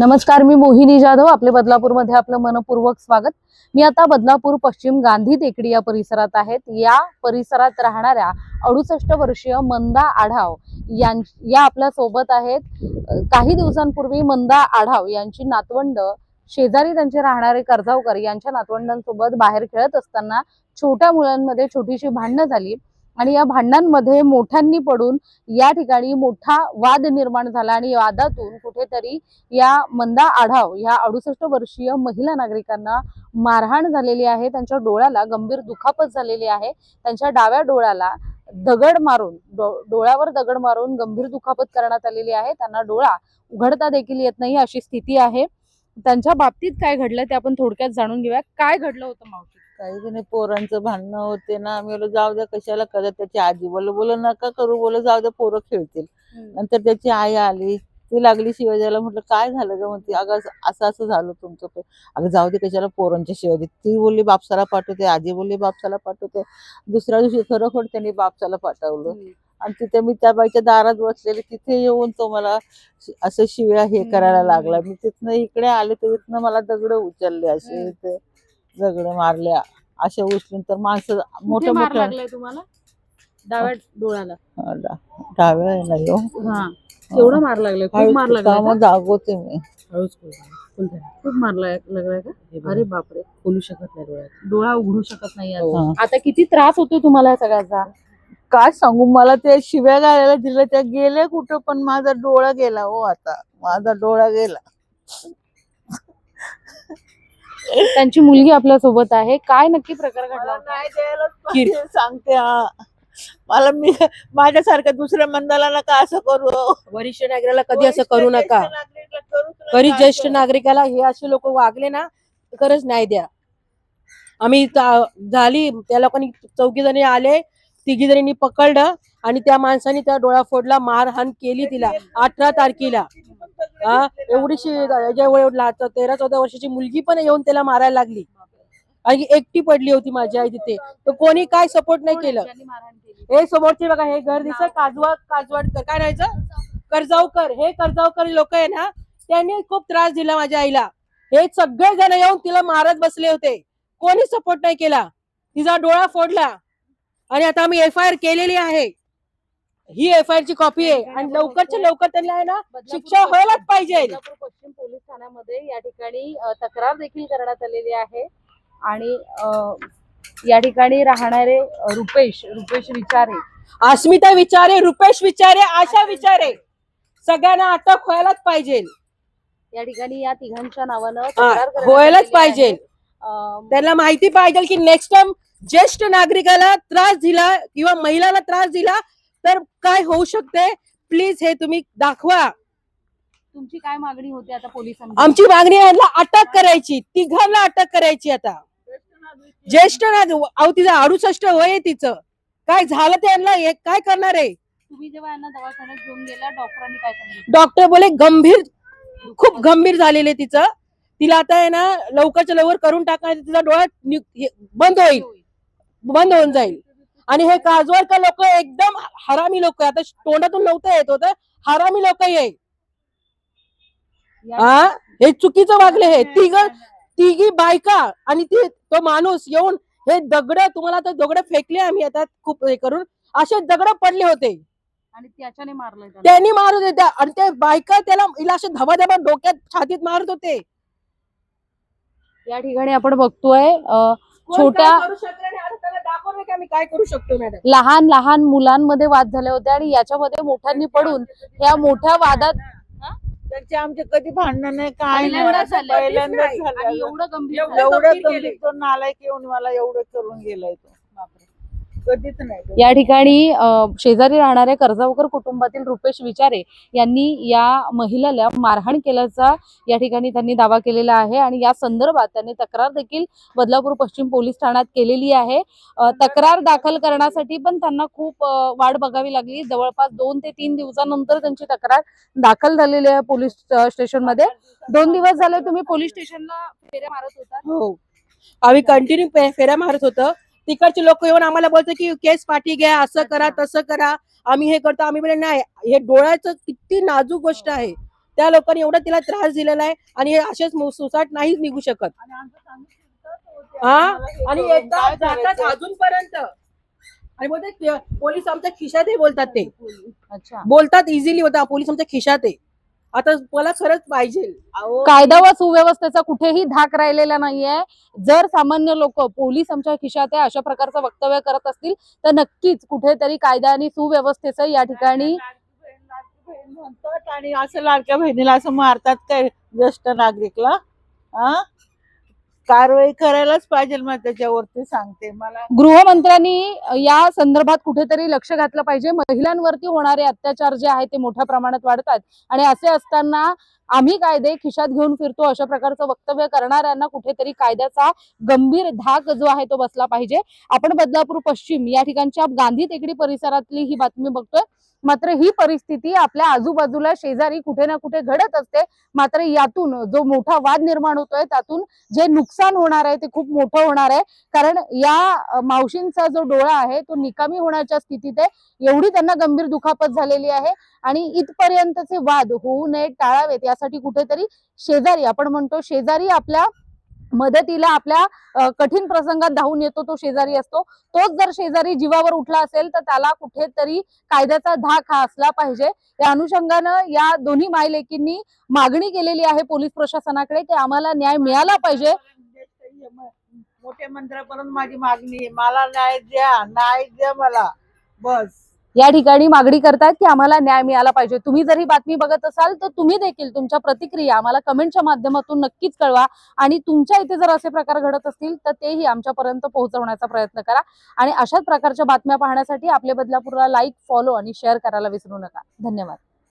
नमस्कार मी मोहिनी जाधव आपले बदलापूरमध्ये आपलं मनपूर्वक स्वागत. मी आता बदलापूर पश्चिम गांधी टेकडी या परिसरात आहेत. या परिसरात राहणाऱ्या अडुसष्ट वर्षीय मंदा आढाव यां या आपल्यासोबत आहेत. काही दिवसांपूर्वी मंदा आढाव यांची नातवंड शेजारी त्यांचे राहणारे कर्जावकर यांच्या नातवंडांसोबत बाहेर खेळत असताना छोट्या मुलांमध्ये छोटीशी भांडणं झाली. आणि या भांडणांमध्ये मोठ्यांनी पडून या ठिकाणी मोठा वाद निर्माण झाला आणि वादातून कुठेतरी या मंदा आढाव या अडुसष्ट वर्षीय महिला नागरिकांना मारहाण झालेली आहे. त्यांच्या डोळ्याला गंभीर दुखापत झालेली आहे. त्यांच्या डाव्या डोळ्याला दगड मारून डो- डोळ्यावर दगड मारून गंभीर दुखापत करण्यात आलेली आहे. त्यांना डोळा उघडता देखील येत नाही अशी स्थिती आहे. त्यांच्या बाबतीत काय घडलं ते आपण थोडक्यात जाणून घेऊया. काय घडलं होतं मावशी? काही जणी पोरांचं भांडणं होते ना आम्ही जाऊ द्या कशाला करत त्याची आजी बोल बोल नका करू बोल जाऊ द्या पोरं खेळतील. नंतर त्याची आई आली ती लागली द्यायला म्हटलं काय झालं ग? म्हणते अगं असं- असं झालं तुमचं अगं जाऊ दे कशाला पोरांच्या शिवाय दे ती बोलली बापसाला पाठवते. आजी बोलली बापसाला पाठवते. दुसऱ्या दिवशी खरोखर त्यांनी बापसाला पाठवलं. आणि तिथे मी त्या बाईच्या दारात बसलेले तिथे येऊन तो मला असं शिव्या हे करायला लागला. मी तिथनं इकडे आले तर तिथनं मला दगड उचलले असे दगड मारल्या असे उचलून तर माणसं मोठे मार मोठे लागलाय तुम्हाला? डाव्या डोळ्याला. डाव्या आहे ना ह्यो. हा. केवढा मार लागलाय खूप मार लागलाय? कामं जागवते मी. खूप मार लाग- लागलाय का? अरे बापरे खोलू शकत नाही डोळ्यात. डोळा उघडू शकत नाही आता. हा. आता किती त्रास होतोय तुम्हाला या सगळ्याचा? काय सांगू मला ते शिव्या घालायला दिलं त्या गेले कुठं पण माझा डोळा गेला हो आता. माझा डोळा गेला. त्यांची मुलगी आपल्यासोबत आहे काय नक्की प्रकार घडला मला होता? नाही द्यायलाच पाहिजे, सांगते हा मला मी माझ्यासारख्या दुसऱ्या मंदाला नका असं करू. वरिष्ठ नागरिकाला कधी असं करू वरिष्ठ नका ज्येष्ठ नागरिकाला करूच नका कधी असं. ज्येष्ठ नागरिकाला हे असे लोक वागले ना तर खरंच न्याय द्या आम्ही ता- झाली त्या लोकांनी चौघी जणी आले तिघी जणींनी पकडलं आणि त्या माणसाने त्या डोळा फोडला मारहाण केली तिला अठरा तारखेला हा? एवढीशी तेरा चौदा वर्षाची मुलगी पण येऊन त्याला मारायला लागली. आणि एकटी पडली होती माझी आई तिथे. तर कोणी काय सपोर्ट नाही केली? हे समोरचे बघा हे घर दिसत काजवा काजवाडकर. काय राहायचं कर्जावकर. हे कर्जावकर लोक आहे ना त्यांनी खूप त्रास दिला माझ्या आईला. हे सगळे जण येऊन तिला मारत बसले होते. कोणी सपोर्ट नाही केला. तिचा डोळा फोडला. आणि आता आम्ही एफ आय आर केलेली आहे. ही एफ आय आर ची कॉपी आहे. आणि लवकरच्या लवकर त्यांना आहे ना शिक्षा व्हायलाच पाहिजे. बदलापूर पश्चिम पोलीस ठाण्यामध्ये या ठिकाणी अ, तक्रार देखील करण्यात आलेली आहे. आणि अ, या ठिकाणी राहणारे अ, रुपेश रुपेश विचारे. अस्मिता विचारे रुपेश विचारे आशा विचारे. सगळ्यांना अटक व्हायलाच पाहिजे. या ठिकाणी या तिघांच्या नावानं हा, तक्रार करण्यात व्हायलाच आलेली पाहिजे. अ, त्यांना माहिती पाहिजे की नेक्स्ट टाइम ज्येष्ठ नागरिकाला त्रास दिला किंवा महिलाला त्रास दिला तर काय होऊ शकते? प्लीज हे तुम्ही दाखवा. तुमची काय मागणी होती आता पोलिसांची आमची मागणी आहे यांना अटक करायची. तिघांना अटक करायची आता. ज्येष्ठ नागरिक अहो तिचं अडुसष्ट वय तिचं. काय झालं ते यांना? हे काय करणार आहे? तुम्ही जेव्हा यांना दवाखान्यात घेऊन गेला डॉक्टरांनी काय सांगितलं? डॉक्टर बोले गंभीर खूप गंभीर झालेले तिचं. तिला आता आहे ना लवकरच्या लवकर करून टाका तिचा डोळा नि- हे- बंद होईल. बंद होऊन जाईल. आणि हे काजवळकर लोक एकदम हरामी लोक आता तोंडातून नव्हतं येत होतं. हरामी लोक हा. हे चुकीचं वागले हे. तिघ तिघी बायका आणि ती तो माणूस येऊन हे दगड तुम्हाला तर दगड फेकले आम्ही आता खूप हे करून. असे दगड पडले होते. आणि त्याच्याने. त्यांनी मारत होत्या आणि ते बायका त्याला हिला असे धबाधबा डोक्यात छातीत मारत होते. या ठिकाणी आपण बघतोय छोट्या- काय करू शकतो मॅडम लहान लहान मुलांमध्ये वाद झाले होते आणि याच्यामध्ये मोठ्यांनी पडून या मोठ्या वादात त्यांचे आमचे कधी भांडणं नाही काय नाही. एवढं गंभीर नालायक येऊन मला एवढं करून गेलाय तो. कधीच नाही. तो. या ठिकाणी शेजारी राहणाऱ्या कर्जावकर कुटुंबातील रुपेश विचारे यांनी या महिलेला मारहाण केल्याचा या ठिकाणी त्यांनी दावा केलेला आहे आणि या संदर्भात त्यांनी तक्रार देखील बदलापूर पश्चिम पोलीस ठाण्यात केलेली आहे. तक्रार दाखल करण्यासाठी पण त्यांना खूप वाट बघावी लागली. जवळपास दोन ते तीन दिवसानंतर त्यांची तक्रार दाखल झालेली आहे पोलीस स्टेशनमध्ये. दोन दिवस झाले तुम्ही पोलीस स्टेशनला फेऱ्या मारत होता. हो. आम्ही कंटिन्यू फेऱ्या मारत होतो. तिकडचे लोक येऊन आम्हाला बोलतो की केस पाठी घ्या असं करा तसं करा आम्ही हे करतो. आम्ही म्हणजे नाही हे डोळ्याचं किती नाजूक गोष्ट आहे. त्या लोकांनी एवढा तिला त्रास दिलेला आहे आणि हे असेच सुसाट नाहीच निघू शकत. हा? आणि एकदा जातात अजूनपर्यंत. आणि बोलतात की पोलीस आमच्या खिशात बोलतात ते. बोलतात इझिली होता पोलीस आमच्या खिशात आहे. आता मला खरंच पाहिजे. कायदा व सुव्यवस्थेचा कुठेही धाक राहिलेला नाहीये. जर सामान्य लोक पोलीस आमच्या खिशात आहे अशा प्रकारचं वक्तव्य करत असतील तर नक्कीच कुठेतरी कायदा आणि सुव्यवस्थेचं या ठिकाणी म्हणतात आणि असं लाडक्या बहिणीला असं मारतात काय ज्येष्ठ नागरिकला? हा? कारवाई करायलाच पाहिजे मग त्याच्यावरती सांगते मला. गृहमंत्र्यांनी या संदर्भात कुठेतरी लक्ष घातलं पाहिजे. महिलांवरती होणारे अत्याचार जे आहे ते मोठ्या प्रमाणात वाढतात. आणि असे असताना आम्ही कायदे खिशात घेऊन फिरतो अशा प्रकारचं वक्तव्य करणाऱ्यांना कुठेतरी कायद्याचा गंभीर धाक जो आहे तो बसला पाहिजे. आपण बदलापूर पश्चिम या ठिकाणच्या गांधी टेकडी परिसरातली ही बातमी बघतोय. मात्र ही परिस्थिती आपल्या आजूबाजूला शेजारी कुठे ना कुठे घडत असते. मात्र यातून जो मोठा वाद निर्माण होतोय त्यातून जे नुकसान होणार आहे ते खूप मोठं होणार आहे. कारण या मावशींचा जो डोळा आहे तो निकामी होण्याच्या स्थितीत आहे. एवढी त्यांना गंभीर दुखापत झालेली आहे. आणि इथपर्यंतचे वाद होऊ नये टाळावेत या त्यासाठी कुठेतरी शेजारी आपण म्हणतो शेजारी आपल्या मदतीला आपल्या कठीण प्रसंगात धावून येतो तो शेजारी असतो. तोच जर शेजारी जीवावर उठला असेल तर त्याला कुठेतरी कायद्याचा धाक हा असला पाहिजे. या अनुषंगानं या दोन्ही मायलेकींनी मागणी केलेली आहे पोलीस प्रशासनाकडे की आम्हाला न्याय मिळाला पाहिजे. मोठ्या मंत्र्यापर्यंत माझी मागणी आहे. मला न्याय द्या न्याय द्या मला. बस. या ठिकाणी मागणी करतायत की आम्हाला न्याय मिळाला पाहिजे. तुम्ही जर ही बातमी बघत असाल तर तुम्ही देखील तुमच्या प्रतिक्रिया आम्हाला कमेंटच्या माध्यमातून नक्कीच कळवा. आणि तुमच्या इथे जर असे प्रकार घडत असतील तर तेही आमच्यापर्यंत पोहोचवण्याचा प्रयत्न करा. आणि अशाच प्रकारच्या बातम्या पाहण्यासाठी आपल्या बदलापूरला लाईक फॉलो आणि शेअर करायला विसरू नका. धन्यवाद.